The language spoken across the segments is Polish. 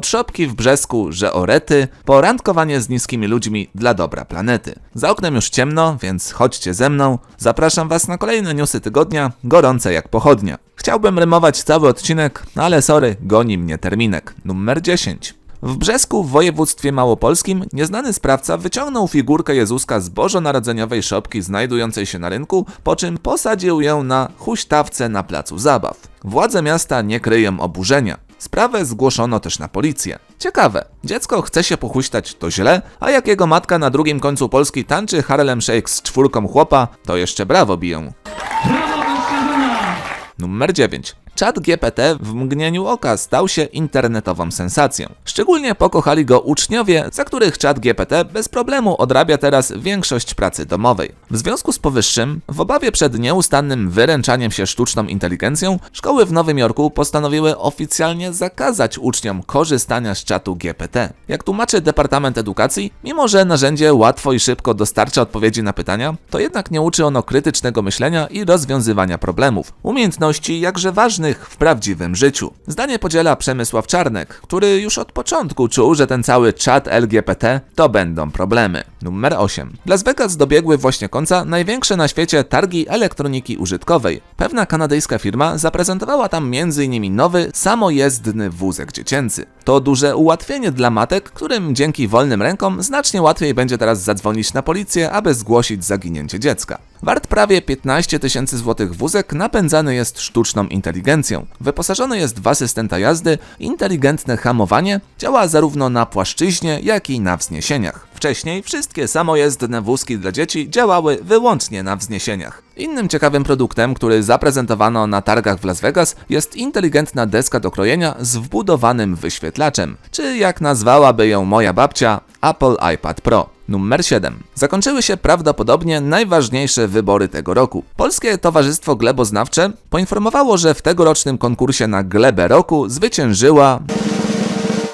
Od szopki w brzesku, że orety, po randkowanie z niskimi ludźmi dla dobra planety. Za oknem już ciemno, więc chodźcie ze mną. Zapraszam was na kolejne newsy tygodnia, gorące jak pochodnia. Chciałbym rymować cały odcinek, ale sorry, goni mnie terminek. Numer 10. W Brzesku w województwie małopolskim nieznany sprawca wyciągnął figurkę Jezuska z bożonarodzeniowej szopki znajdującej się na rynku, po czym posadził ją na huśtawce na placu zabaw. Władze miasta nie kryją oburzenia. Sprawę zgłoszono też na policję. Ciekawe, dziecko chce się pochuśtać, to źle, a jak jego matka na drugim końcu Polski tańczy Harlem Shake z czwórką chłopa, to jeszcze brawo biją. Numer 9. Czat GPT w mgnieniu oka stał się internetową sensacją. Szczególnie pokochali go uczniowie, za których czat GPT bez problemu odrabia teraz większość pracy domowej. W związku z powyższym, w obawie przed nieustannym wyręczaniem się sztuczną inteligencją, szkoły w Nowym Jorku postanowiły oficjalnie zakazać uczniom korzystania z czatu GPT. Jak tłumaczy Departament Edukacji, mimo że narzędzie łatwo i szybko dostarcza odpowiedzi na pytania, to jednak nie uczy ono krytycznego myślenia i rozwiązywania problemów. Umiejętności jakże ważnych w prawdziwym życiu. Zdanie podziela Przemysław Czarnek, który już od początku czuł, że ten cały czat LGBT to będą problemy. Numer 8. W Las Vegas dobiegły właśnie końca największe na świecie targi elektroniki użytkowej. Pewna kanadyjska firma zaprezentowała tam m.in. nowy, samojezdny wózek dziecięcy. To duże ułatwienie dla matek, którym dzięki wolnym rękom znacznie łatwiej będzie teraz zadzwonić na policję, aby zgłosić zaginięcie dziecka. Wart prawie 15 tysięcy złotych wózek napędzany jest sztuczną inteligencją. Wyposażony jest w asystenta jazdy, inteligentne hamowanie, działa zarówno na płaszczyźnie, jak i na wzniesieniach. Wcześniej wszystkie samojezdne wózki dla dzieci działały wyłącznie na wzniesieniach. Innym ciekawym produktem, który zaprezentowano na targach w Las Vegas, jest inteligentna deska do krojenia z wbudowanym wyświetlaczem, czy jak nazwałaby ją moja babcia, Apple iPad Pro. Numer 7. Zakończyły się prawdopodobnie najważniejsze wybory tego roku. Polskie Towarzystwo Gleboznawcze poinformowało, że w tegorocznym konkursie na glebę roku zwyciężyła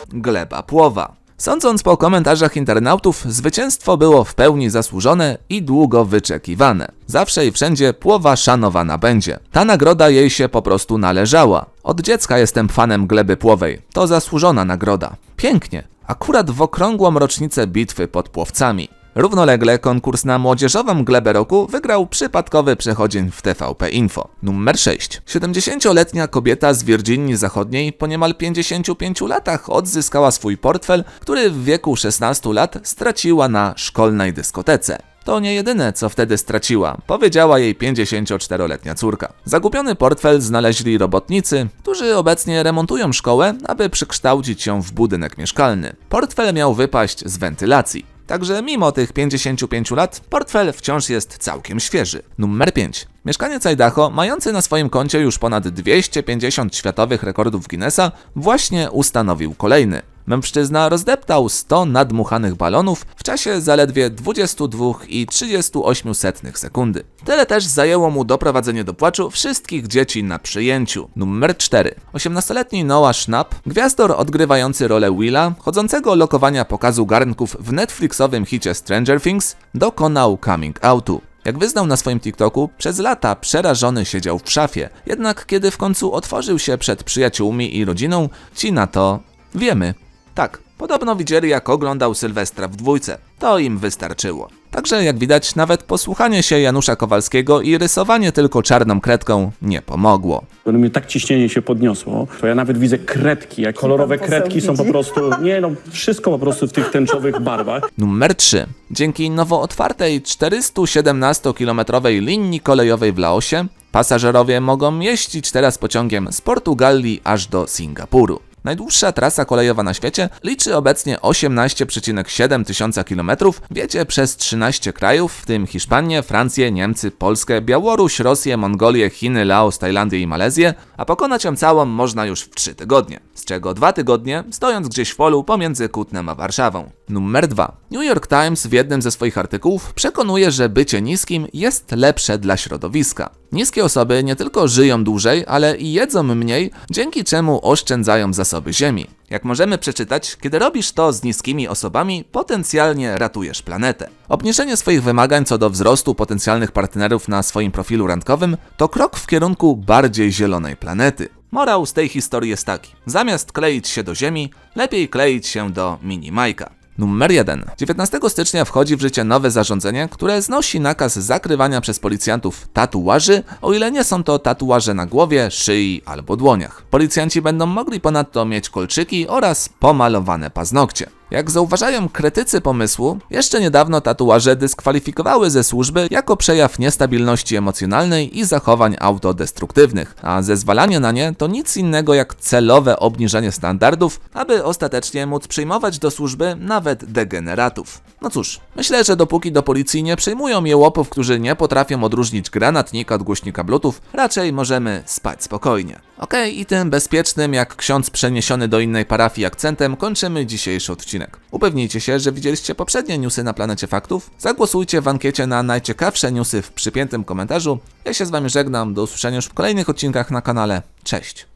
gleba płowa. Sądząc po komentarzach internautów, zwycięstwo było w pełni zasłużone i długo wyczekiwane. Zawsze i wszędzie płowa szanowana będzie. Ta nagroda jej się po prostu należała. Od dziecka jestem fanem gleby płowej. To zasłużona nagroda. Pięknie. Akurat w okrągłą rocznicę bitwy pod Płowcami. Równolegle konkurs na młodzieżową glebę roku wygrał przypadkowy przechodzień w TVP Info. Numer 6. 70-letnia kobieta z Virginii Zachodniej po niemal 55 latach odzyskała swój portfel, który w wieku 16 lat straciła na szkolnej dyskotece. To nie jedyne, co wtedy straciła, powiedziała jej 54-letnia córka. Zagubiony portfel znaleźli robotnicy, którzy obecnie remontują szkołę, aby przekształcić ją w budynek mieszkalny. Portfel miał wypaść z wentylacji. Także mimo tych 55 lat, portfel wciąż jest całkiem świeży. Numer 5. Mieszkaniec Idaho, mający na swoim koncie już ponad 250 światowych rekordów Guinnessa, właśnie ustanowił kolejny. Mężczyzna rozdeptał 100 nadmuchanych balonów w czasie zaledwie 22,38 sekundy. Tyle też zajęło mu doprowadzenie do płaczu wszystkich dzieci na przyjęciu. Numer 4. 18-letni Noah Schnapp, gwiazdor odgrywający rolę Willa, chodzącego lokowania pokazu garnków w Netflixowym hicie Stranger Things, dokonał coming outu. Jak wyznał na swoim TikToku, przez lata przerażony siedział w szafie, jednak kiedy w końcu otworzył się przed przyjaciółmi i rodziną, ci na to wiemy. Tak, podobno widzieli jak oglądał Sylwestra w dwójce. To im wystarczyło. Także jak widać, nawet posłuchanie się Janusza Kowalskiego i rysowanie tylko czarną kredką nie pomogło. Gdy mnie tak ciśnienie się podniosło, to ja nawet widzę kredki, jak kolorowe poseł kredki są po widzi? prostu, nie no, wszystko po prostu w tych tęczowych barwach. Numer 3. Dzięki nowo otwartej 417-kilometrowej linii kolejowej w Laosie, pasażerowie mogą jeździć teraz pociągiem z Portugalii aż do Singapuru. Najdłuższa trasa kolejowa na świecie liczy obecnie 18,7 tysiąca kilometrów, wiecie przez 13 krajów, w tym Hiszpanię, Francję, Niemcy, Polskę, Białoruś, Rosję, Mongolię, Chiny, Laos, Tajlandię i Malezję, a pokonać ją całą można już w 3 tygodnie, z czego 2 tygodnie stojąc gdzieś w polu pomiędzy Kutnem a Warszawą. Numer 2. New York Times w jednym ze swoich artykułów przekonuje, że bycie niskim jest lepsze dla środowiska. Niskie osoby nie tylko żyją dłużej, ale i jedzą mniej, dzięki czemu oszczędzają zasoby ziemi. Jak możemy przeczytać, kiedy robisz to z niskimi osobami, potencjalnie ratujesz planetę. Obniżenie swoich wymagań co do wzrostu potencjalnych partnerów na swoim profilu randkowym to krok w kierunku bardziej zielonej planety. Morał z tej historii jest taki. Zamiast kleić się do ziemi, lepiej kleić się do mini Majka. Numer 1. 19 stycznia wchodzi w życie nowe zarządzenie, które znosi nakaz zakrywania przez policjantów tatuaży, o ile nie są to tatuaże na głowie, szyi albo dłoniach. Policjanci będą mogli ponadto mieć kolczyki oraz pomalowane paznokcie. Jak zauważają krytycy pomysłu, jeszcze niedawno tatuaże dyskwalifikowały ze służby jako przejaw niestabilności emocjonalnej i zachowań autodestruktywnych, a zezwalanie na nie to nic innego jak celowe obniżenie standardów, aby ostatecznie móc przyjmować do służby nawet degeneratów. No cóż, myślę, że dopóki do policji nie przyjmują jełopów, którzy nie potrafią odróżnić granatnika od głośnika bluetooth, raczej możemy spać spokojnie. Okej, i tym bezpiecznym jak ksiądz przeniesiony do innej parafii akcentem kończymy dzisiejszy odcinek. Upewnijcie się, że widzieliście poprzednie newsy na Planecie Faktów, zagłosujcie w ankiecie na najciekawsze newsy w przypiętym komentarzu. Ja się z wami żegnam, do usłyszenia już w kolejnych odcinkach na kanale. Cześć!